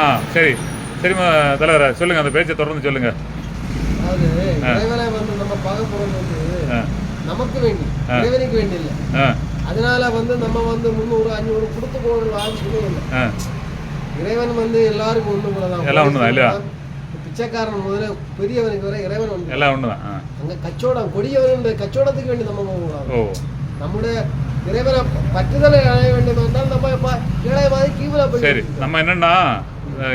ஆ சரி. சரிம்மா தலைவரே சொல்லுங்கள் அந்த பேச்சை தொடர்ந்து சொல்லுங்கள் அதாவது இறைவனை வந்து நம்ம பார்க்க வந்து நமக்கு வேண்டி இறைவனுக்கு வேண்டி இல்லை. அதனால வந்து நம்ம வந்து முந்நூறு அஞ்சூறு கொடுத்து போகணும் அவசியமே இல்லை. இறைவன் வந்து எல்லாருக்கும் ஒண்ணு போலதான் எல்லாம் ஒண்ணுதான், இல்லையா? பிச்சைக்காரன் முதல்ல பெரியவனுக்கு வரை இறைவன் ஒன்று எல்லாம் ஒன்று தான் அங்க கச்சோடம் கொடியவன் கச்சோடத்துக்கு வேண்டி நம்ம போகக்கூடாது. நம்முடைய இறைவனை பற்றுதலை அடைய வேண்டும் என்றால் நம்ம ஏழை மாதிரி கீழே போய் சரி நம்ம என்னன்னா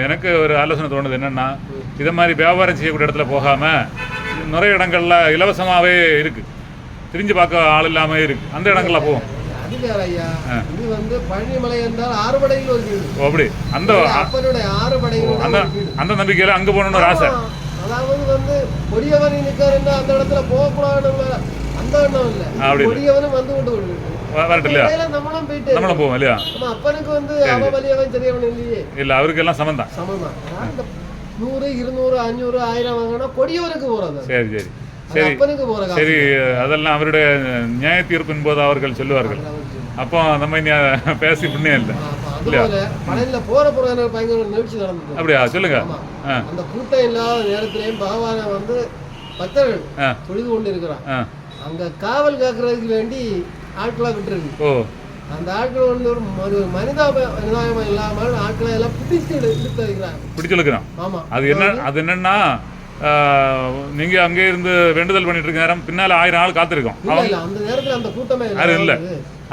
எனக்கு ஒரு ஆலோசனை தோணுது என்னன்னா இதை மாதிரி வியாபாரம் செய்யக்கூடிய இடத்துல போகாம நிறைய இடங்கள்ல இலவசமாவே இருக்கு. திரிஞ்சு பார்க்க ஆள் இல்லாம இருக்கு. அந்த இடங்கள்ல போவோம். இது வந்து பழனிமலை என்றால் ஆறுபடையில் ஒரு அப்படி. அந்த அப்பனுடைய ஆறுபடையில் அந்த அந்த நம்பிக்கையில அங்க போகணும்னு ஒரு ஆசை. அதாவது வந்து கொடியவன் நிற்காருன்னா அந்த இடத்துல போகக்கூடாதுன்னு அந்த எண்ணம் இல்ல. அப்படி இல்ல. கொடியவனும் வந்து கொண்டு விடுறது வ- வரட்டும் இல்லையா இடையில நம்மளும் போவோம் இல்லையா? இல்ல அவருக்கு எல்லாம் சமம் தான் நூறு இருநூறு அஞ்சூறு ஆயிரம் வாங்கினா கொடியவனுக்கு போறது சரி சரி. சரி. சரி அதெல்லாம் அவருடைய நியாய தீர்ப்பின் போது அவர்கள் சொல்லுவார்கள். அப்போ நம்ம இனி பேசி புண்ணியம் இல்லை. பழனில போற போற பயங்கர நிகழ்ச்சி நடந்தது. அப்படியா? சொல்லுங்க. அந்த கூட்டம் இல்லாத நேரத்திலையும் பகவானை வந்து பக்தர்கள் தொழுது கொண்டு இருக்கிறான் அங்க காவல் காக்குறதுக்கு வேண்டி ஆட்களா விட்டுருக்கு. அந்த ஆட்கள் வந்து ஒரு மனிதாப மனிதாபம் இல்லாமல் ஆட்களை எல்லாம் இழு- இழுத்து வைக்கிறாங்க. பிடிச்சிருக்கிறோம் ஆமா. அது என்ன அது என்னன்னா நீங்க அங்கே இருந்து வேண்டுதல் பண்ணிட்டு இருக்க நேரம் பின்னால ஆயிரம் ஆள் காத்திருக்கோம். அந்த நேரத்துல அந்த கூட்டமே. யாரும் இல்ல.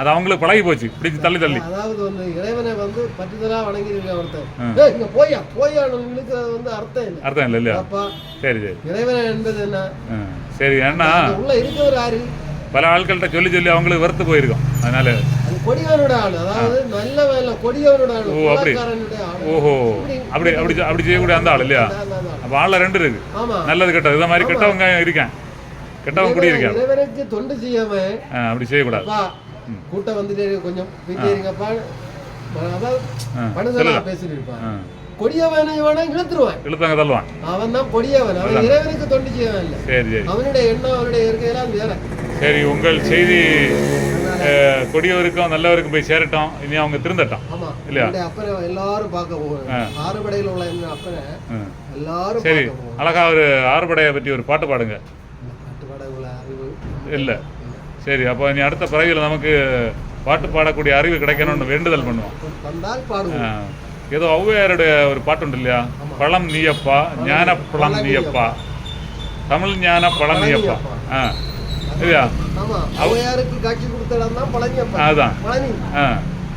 அது அவங்களுக்கு பழகி போச்சு. பிடிச்சு தள்ளி தள்ளி. அதாவது வந்து இறைவனை வந்து பற்றுதலா வணங்கி இருக்க ஒருத்தன் ஏய், இங்க போயா போயா இழுக்கிறது வந்து அர்த்தம் இல்லை. அர்த்தம் இல்லை இல்லையா? அப்பா சரி சரி. இறைவனை என்பது என்ன? சரி ஏன்னா உள்ள இருக்கவர் யாரு? பல ஆட்கள்கிட்ட சொல்லி சொல்லி அவங்களுக்கு வெறுத்து போயிருக்கோம். அதனால அது கொடியவனோட ஆளு. அதாவது நல்ல வேலை கொடியவனோட ஆளு ஓ, அப்படி. ஓஹோ. அப்படி அப்படி அப்படி செய்யக்கூடிய அந்த ஆள் இல்லையா. அப்போ ஆளில் ரெண்டு இருக்கு. நல்லது கெட்டது. இதை மாதிரி கெட்டவங்க இருக்கேன். கெட்டவங்க குடி இருக்கேன் இறைவனுக்கு தொண்டு செய்யாம அப்படி செய்யக்கூடாது. கூட்டம் வந்துட்டே கொஞ்சம் இருங்கப்பா. அதாவது பேசிட்டு இருப்பான். கொடியவனை இவனை இழுத்துருவான். இழுத்தாங்க தள்ளுவான். அவன் தான் கொடியவன். அவன் இறைவனுக்கு தொண்டு செய்யவன் இல்லை. சரி சரி. அவனுடைய எண்ணம் அவனுடைய இருக்கையெல்லாம் வேற. சரி உங்கள் செய்தி கொடியவருக்கும் நல்லவருக்கும் போய் சேரட்டும். இனி அவங்க திருந்தட்டும். இல்லையா? அப்பனை எல்லாரும் பார்க்க போகணும் ஆறுபடையில் உள்ள அப்பனை. எல்லாரும் சரி. அழகா ஒரு ஆறுபடையை பற்றி ஒரு பாட்டு பாடுங்க. இல்லை. சரி அப்போ இனி அடுத்த பிறவியில் நமக்கு பாட்டு பாடக்கூடிய அறிவு கிடைக்கணும்னு வேண்டுதல் பண்ணுவோம். ஏதோ ஔவையாருடைய ஒரு பாட்டு உண்டு இல்லையா பழம் நீயப்பா ஞான பழம் நீயப்பா. தமிழ் ஞான பழம் நீயப்பா. ஆ. இல்லையா ஆமா. அவையாருக்கு காட்சி கொடுத்த இடம் தான் பழனியப்பா அதுதான் பழனி. ஆ.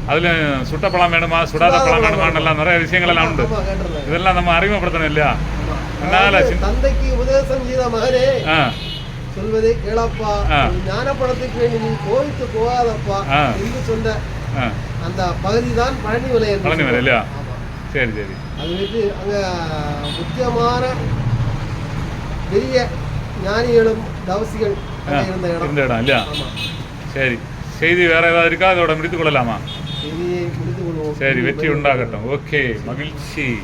அதுல சுட்ட பழம் வேணுமா சுடாத பழம் வேணுமான்னு எல்லாம் நிறைய விஷயங்கள் எல்லாம் உண்டு. இதெல்லாம் நம்ம அறிமுகப்படுத்தணும் இல்லையா. அதனால தந்தைக்கு உபதேசம் செய்த மகனே சொல்வதே கேளப்பா. ஆ. ஒரு ஞான படத்துக்கு வேண்டி நீ கோவித்து போகாதப்பா. என்று சொன்ன அந்த பகுதி தான் பழனி விலை என்று பழனி சொல்லுவாங்க. இல்லையா. சரி சரி. அது வந்து அங்க முக்கியமான பெரிய ஞானிகளும் தவசிகள் இருந்த இடம். இல்லையா? சரி. செய்தி வேற ஏதாவது இருக்கா? அதோட கொள்ளலாமா? முடித்து கொள்வோம். சரி வெற்றி உண்டாகட்டும். ஓகே மகிழ்ச்சி.